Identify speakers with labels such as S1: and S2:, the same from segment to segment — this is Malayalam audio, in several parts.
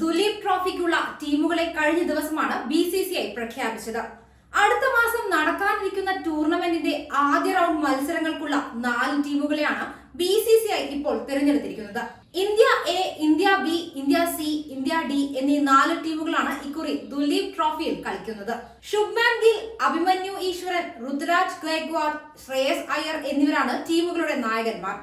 S1: ദുലീപ് ട്രോഫിക്കുള്ള ടീമുകളെ കഴിഞ്ഞ ദിവസമാണ് ബി സി സി ഐ പ്രഖ്യാപിച്ചത്. അടുത്ത മാസം നടക്കാനിരിക്കുന്ന ടൂർണമെന്റിന്റെ ആദ്യ റൗണ്ട് മത്സരങ്ങൾക്കുള്ള നാല് ടീമുകളെയാണ് ബി സി സി ഐ ഇപ്പോൾ തിരഞ്ഞെടുത്തിരിക്കുന്നത്. India A India B India C India D എന്നീ നാല് ടീമുകളാണ് ഇക്കുറി ദുലീപ് ട്രോഫിയിൽ കളിക്കുന്നത്. ശുഭ്മാൻ ഗിൽ അഭിമന്യു ഈശ്വരൻ രുദ്രാജ് ഗൈക്വാഡ് ശ്രേയസ് അയ്യർ എന്നിവരാണ് ടീമുകളുടെ നായകന്മാർ.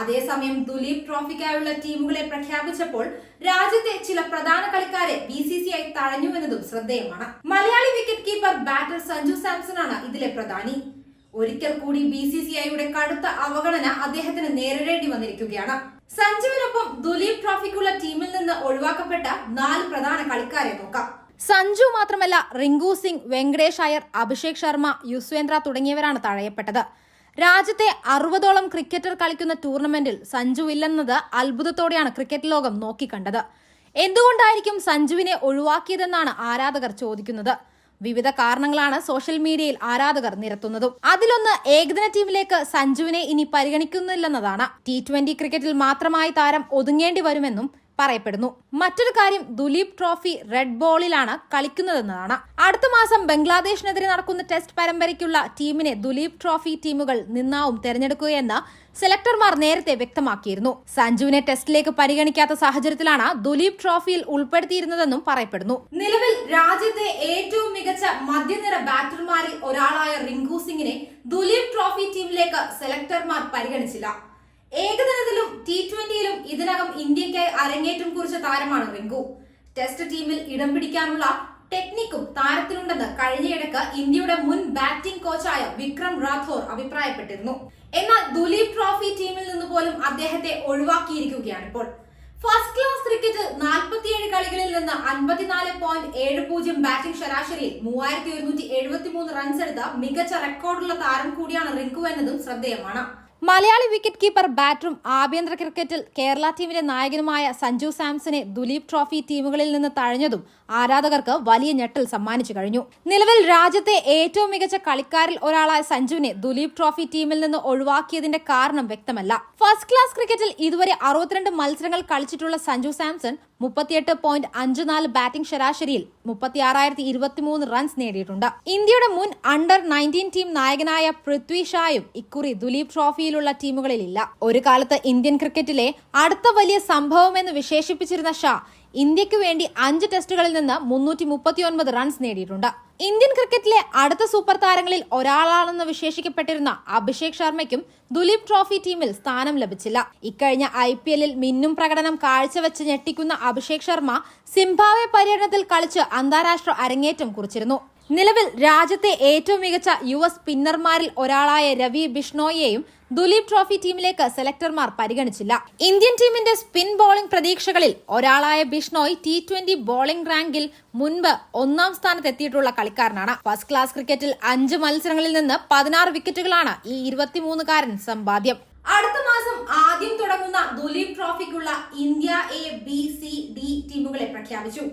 S1: അതേസമയം ദുലീപ് ട്രോഫിക്കായുള്ള ടീമുകളെ പ്രഖ്യാപിച്ചപ്പോൾ രാജ്യത്തെ ചില പ്രധാന കളിക്കാരെ ബി സി സി ഐ തഴഞ്ഞുവെന്നതും ശ്രദ്ധേയമാണ്. Malayali wicket keeper batter Sanju Samson ആണ് ഇതിലെ പ്രധാനി. ഒരിക്കൽ കൂടി ബി സി സി ഐയുടെ കടുത്ത അവഗണന അദ്ദേഹത്തിന് നേരിടേണ്ടി വന്നിരിക്കുകയാണ്. സഞ്ജുവിനൊപ്പം ദുലീപ് ട്രോഫിക്കുള്ള ടീമിൽ നിന്ന് ഒഴിവാക്കപ്പെട്ട നാല് പ്രധാന കളിക്കാരെ നോക്കാം. സഞ്ജു മാത്രമല്ല റിങ്കു സിംഗ് വെങ്കടേഷ് അയ്യർ അഭിഷേക് ശർമ്മ യുസ്വേന്ദ്ര തുടങ്ങിയവരാണ് തഴയപ്പെട്ടത്. രാജ്യത്തെ അറുപതോളം ക്രിക്കറ്റർ കളിക്കുന്ന ടൂർണമെന്റിൽ സഞ്ജു ഇല്ലെന്നത് അത്ഭുതത്തോടെയാണ് ക്രിക്കറ്റ് ലോകം നോക്കിക്കണ്ടത്. എന്തുകൊണ്ടായിരിക്കും സഞ്ജുവിനെ ഒഴിവാക്കിയതെന്നാണ് ആരാധകർ ചോദിക്കുന്നത്. വിവിധ കാരണങ്ങളാണ് സോഷ്യൽ മീഡിയയിൽ ആരാധകർ നിരത്തുന്നതും. അതിലൊന്ന് ഏകദിന ടീമിലേക്ക് സഞ്ജുവിനെ ഇനി പരിഗണിക്കുന്നില്ലെന്നതാണ്. ടി ട്വന്റി ക്രിക്കറ്റിൽ മാത്രമായി താരം ഒതുങ്ങേണ്ടി വരുമെന്നും പറയപ്പെടുന്നു. മറ്റൊരു കാര്യം ദുലീപ് ട്രോഫി റെഡ് ബോളിലാണ് കളിക്കുന്നതെന്നതാണ്. അടുത്ത മാസം ബംഗ്ലാദേശിനെതിരെ നടക്കുന്ന ടെസ്റ്റ് പരമ്പരയ്ക്കുള്ള ടീമിനെ ദുലീപ് ട്രോഫി ടീമുകൾ നിന്നാവും തെരഞ്ഞെടുക്കുകയെന്ന് സെലക്ടർമാർ നേരത്തെ വ്യക്തമാക്കിയിരുന്നു. സഞ്ജുവിനെ ടെസ്റ്റിലേക്ക് പരിഗണിക്കാത്ത സാഹചര്യത്തിലാണ് ദുലീപ് ട്രോഫിയിൽ ഉൾപ്പെടുത്തിയിരുന്നതെന്നും പറയപ്പെടുന്നു. നിലവിൽ രാജ്യത്തെ ഏറ്റവും മികച്ച മധ്യനിര ബാറ്റർമാരിൽ ഒരാളായ റിങ്കു സിംഗിനെ ദുലീപ് ട്രോഫി ടീമിലേക്ക് സെലക്ടർമാർ പരിഗണിച്ചില്ല. ഏകദിനത്തിലും ടി ട്വന്റിയിലും ഇതിനകം ഇന്ത്യയ്ക്കായി അരങ്ങേറ്റം കുറിച്ച താരമാണ് റിങ്കു. ടെസ്റ്റ് ടീമിൽ ഇടം പിടിക്കാനുള്ള ടെക്നിക്കും താരത്തിനുണ്ടെന്ന് കഴിഞ്ഞയിടക്ക് ഇന്ത്യയുടെ മുൻ ബാറ്റിംഗ് കോച്ചായ വിക്രം റാഥോർ അഭിപ്രായപ്പെട്ടിരുന്നു. എന്നാൽ ദുലീപ് ട്രോഫി ടീമിൽ നിന്ന് പോലും അദ്ദേഹത്തെ ഒഴിവാക്കിയിരിക്കുകയാണ് ഇപ്പോൾ. ഫസ്റ്റ് ക്ലാസ് ക്രിക്കറ്റ് നാൽപ്പത്തിയേഴ് കളികളിൽ നിന്ന് അൻപത്തിനാല് പോയിന്റ് ഏഴ് പൂജ്യം ബാറ്റിംഗ് ശരാശരിയിൽ മൂവായിരത്തി ഒരുന്നൂറ്റി എഴുപത്തി മൂന്ന് റൺസ് എടുത്ത മികച്ച റെക്കോർഡുള്ള താരം കൂടിയാണ് റിങ്കു എന്നതും ശ്രദ്ധേയമാണ്. മലയാളി വിക്കറ്റ് കീപ്പർ ബാറ്ററും ആഭ്യന്തര ക്രിക്കറ്റിൽ കേരള ടീമിന്റെ നായകനുമായ സഞ്ജു സാംസനെ ദുലീപ് ട്രോഫി ടീമുകളിൽ നിന്ന് തഴഞ്ഞതും ആരാധകർക്ക് വലിയ ഞെട്ടൽ സമ്മാനിച്ചു കഴിഞ്ഞു. നിലവിൽ രാജ്യത്തെ ഏറ്റവും മികച്ച കളിക്കാരിൽ ഒരാളായ സഞ്ജുവിനെ ദുലീപ് ട്രോഫി ടീമിൽ നിന്ന് ഒഴിവാക്കിയതിന്റെ കാരണം വ്യക്തമല്ല. ഫസ്റ്റ് ക്ലാസ് ക്രിക്കറ്റിൽ ഇതുവരെ അറുപത്തിരണ്ട് മത്സരങ്ങൾ കളിച്ചിട്ടുള്ള സഞ്ജു സാംസൺ മുപ്പത്തിയെട്ട് പോയിന്റ് അഞ്ച് നാല് ബാറ്റിംഗ് ശരാശരിയിൽ മുപ്പത്തിയാറായിരത്തി ഇരുപത്തിമൂന്ന് റൺസ് നേടിയിട്ടുണ്ട്. ഇന്ത്യയുടെ മുൻ അണ്ടർ നയന്റീൻ ടീം നായകനായ പൃഥ്വി ഷായും ഇക്കുറി ദുലീപ് ട്രോഫിയിലുള്ള ടീമുകളിലില്ല. ഒരു കാലത്ത് ഇന്ത്യൻ ക്രിക്കറ്റിലെ അടുത്ത വലിയ സംഭവമെന്ന് വിശേഷിപ്പിച്ചിരുന്ന ഷാ ഇന്ത്യയ്ക്ക് വേണ്ടി അഞ്ച് ടെസ്റ്റുകളിൽ നിന്ന് മുന്നൂറ്റി മുപ്പത്തിയൊൻപത് റൺസ് നേടിയിട്ടുണ്ട്. ഇന്ത്യൻ ക്രിക്കറ്റിലെ അടുത്ത സൂപ്പർ താരങ്ങളിൽ ഒരാളാണെന്ന് വിശേഷിക്കപ്പെട്ടിരുന്ന അഭിഷേക് ശർമ്മയ്ക്കും ദുലീപ് ട്രോഫി ടീമിൽ സ്ഥാനം ലഭിച്ചില്ല. ഇക്കഴിഞ്ഞ ഐ പി എല്ലിൽ മിന്നും പ്രകടനം കാഴ്ചവെച്ച് ഞെട്ടിക്കുന്ന അഭിഷേക് ശർമ്മ സിംബാവെ പര്യടനത്തിൽ കളിച്ച് അന്താരാഷ്ട്ര അരങ്ങേറ്റം കുറിച്ചിരുന്നു. നിലവിൽ രാജ്യത്തെ ഏറ്റവും മികച്ച യുവ സ്പിന്നർമാരിൽ ഒരാളായ രവി ബിഷ്ണോയെയും ദുലീപ് ട്രോഫി ടീമിലേക്ക് സെലക്ടർമാർ പരിഗണിച്ചില്ല. ഇന്ത്യൻ ടീമിന്റെ സ്പിൻ ബോളിംഗ് പ്രതീക്ഷകളിൽ ഒരാളായ ബിഷ്ണോയ് ടി ട്വന്റി ബോളിംഗ് റാങ്കിൽ മുൻപ് ഒന്നാം സ്ഥാനത്തെത്തിയിട്ടുള്ള കളിക്കാരനാണ്. ഫസ്റ്റ് ക്ലാസ് ക്രിക്കറ്റിൽ അഞ്ച് മത്സരങ്ങളിൽ നിന്ന് പതിനാറ് വിക്കറ്റുകളാണ് ഈ ഇരുപത്തിമൂന്നുകാരൻ സമ്പാദ്യം. അടുത്ത മാസം ആദ്യം തുടങ്ങുന്ന Duleep ട്രോഫിക്കുള്ള India A B C D ടീമുകളെ പ്രഖ്യാപിച്ചു.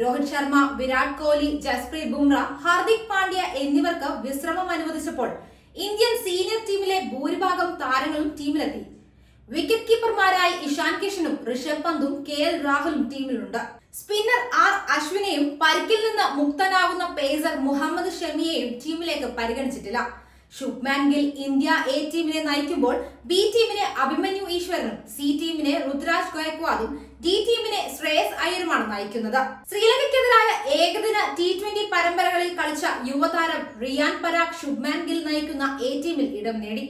S1: രോഹിത് ശർമ്മ വിരാട് കോഹ്ലി ജസ്പ്രീത് ബുംറ ഹാർദിക് പാണ്ഡ്യ എന്നിവർക്ക് വിശ്രമം അനുവദിച്ചപ്പോൾ ഇന്ത്യൻ സീനിയർ ടീമിലെ ഭൂരിഭാഗം താരങ്ങളും ടീമിലെത്തി. വിക്കറ്റ് കീപ്പർമാരായി ഇഷാൻ കിഷനും ഋഷഭ് പന്തും കെ എൽ രാഹുലും ടീമിലുണ്ട്. സ്പിന്നർ ആർ അശ്വിനെയും പരിക്കിൽ നിന്ന് മുക്തനാകുന്ന പേസർ മുഹമ്മദ് ഷമിയെയും ടീമിലേക്ക് പരിഗണിച്ചിട്ടില്ല. ശുഭ്മാൻ ഗിൽ ഇന്ത്യ എ ടീമിനെ നയിക്കുമ്പോൾ ബി ടീമിനെ അഭിമന്യു ഈശ്വരനും സി ടീമിനെ രുദ്രാജ് ഗോയക്വാദും ഡി ടീമിനെ ശ്രേയസ് അയ്യരുമാണ് നയിക്കുന്നത്. ശ്രീലങ്കയ്ക്കെതിരായ ഏകദിന ടി ട്വന്റി പരമ്പരകളിൽ കളിച്ച യുവതാരം റിയാൻ പരാഗ് ശുഭ്മാൻ ഗിൽ നയിക്കുന്ന എ ടീമിൽ ഇടം നേടി.